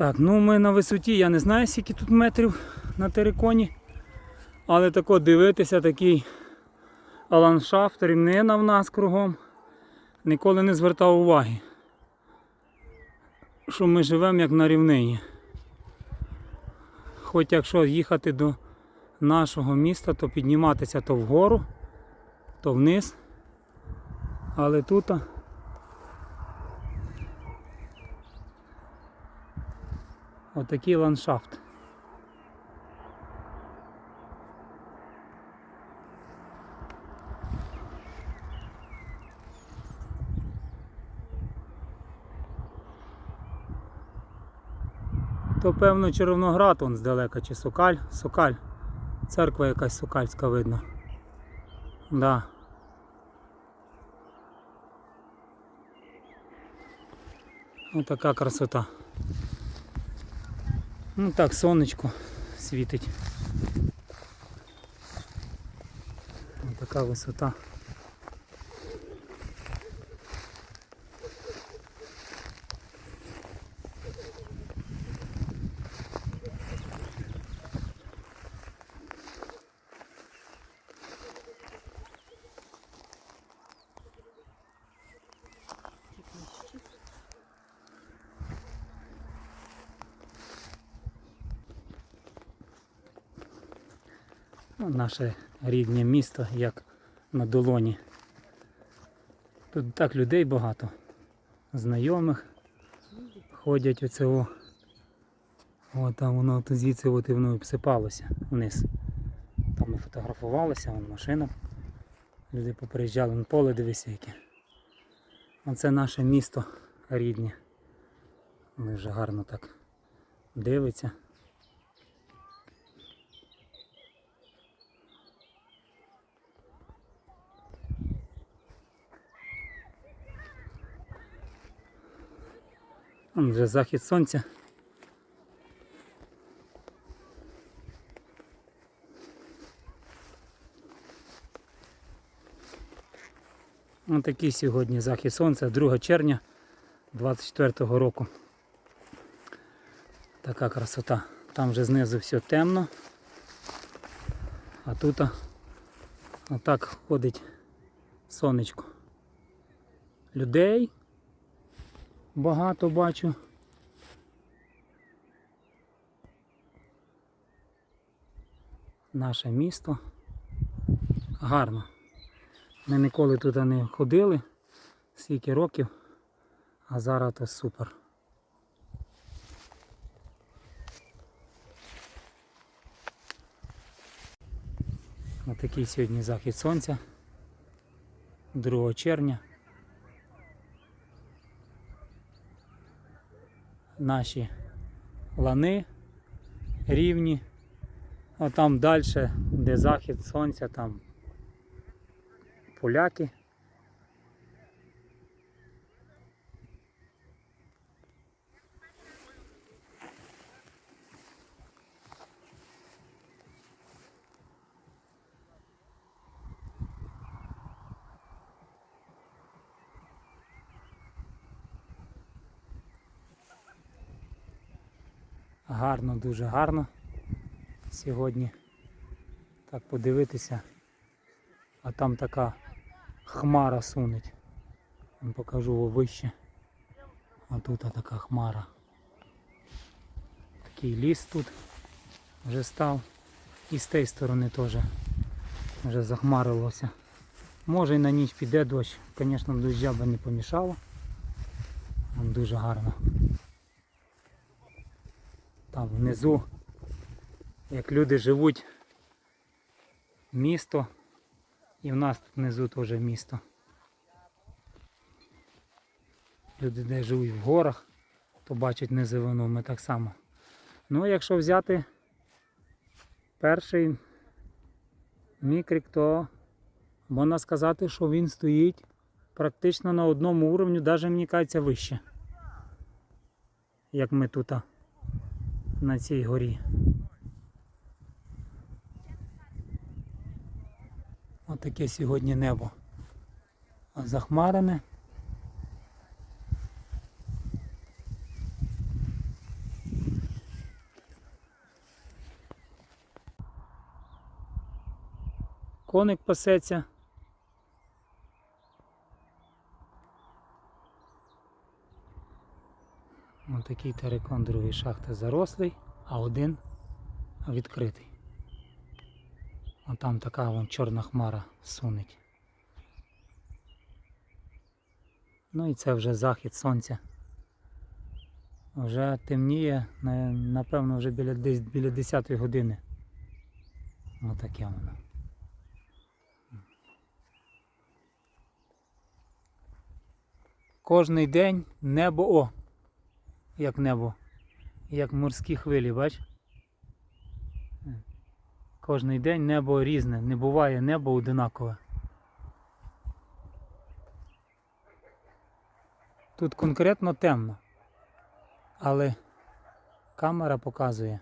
Так, ну ми на висоті, я не знаю, скільки тут метрів на териконі. Але тако дивитися, такий ландшафт, рівнина в нас кругом. Ніколи не звертав уваги. Що ми живемо як на рівнині. Хоч якщо їхати до нашого міста, то підніматися то вгору, то вниз. Але тут отакий ландшафт. То певно Червоноград он здалека, чи Сокаль. Сокаль. Церква якась сокальська видно. Да. Ось така красота. Ну так, сонечко світить. Ось така висота. Ну, Наше рідне місто, як на долоні. Тут так людей багато, знайомих ходять оце о. Там воно то звідси от і воно і всипалося вниз. Там ми фотографувалися, вон машина. Люди поприїжджали на поле, дивися яке. Оце наше місто рідне. Дуже гарно так дивиться. Вон вже захід сонця. Ось такий сьогодні захід сонця, 2 червня 24 року. Така красота. Там вже знизу все темно. А тут отак ходить сонечко. Людей багато бачу. Наше місто. Гарно. Ми ніколи туди не ходили, скільки років, а зараз то супер. Отакий сьогодні захід сонця 2 червня. Наші лани рівні. А там далі, де захід сонця, там поляки. Гарно, дуже гарно сьогодні. Так подивитися. А там така хмара сунеть. Покажу вище. А тут така хмара. Такий ліс тут вже став. І з тієї сторони теж вже захмарилося. Може і на ніч піде дощ. Звісно, доща би не помішало. Дуже гарно. Там внизу, як люди живуть, місто. І в нас тут внизу теж місто. Люди, де живуть в горах, то бачать низовину, ми так само. Ну, якщо взяти перший мікрик, то можна сказати, що він стоїть практично на одному уровні, навіть мені кажеться вище. Як ми тут на цій горі. Отаке От сьогодні небо захмарене. Коник пасеться. Ось такий терикон, другий шахта зарослий, а один відкритий. А там така вон чорна хмара сунеть. Ну і це вже захід сонця. Вже темніє, напевно, вже біля, десь біля 10 години. Отаке воно. Кожний день небо о! Як небо. Як морські хвилі, бач? Кожний день небо різне, не буває небо одинакове. Тут конкретно темно, але камера показує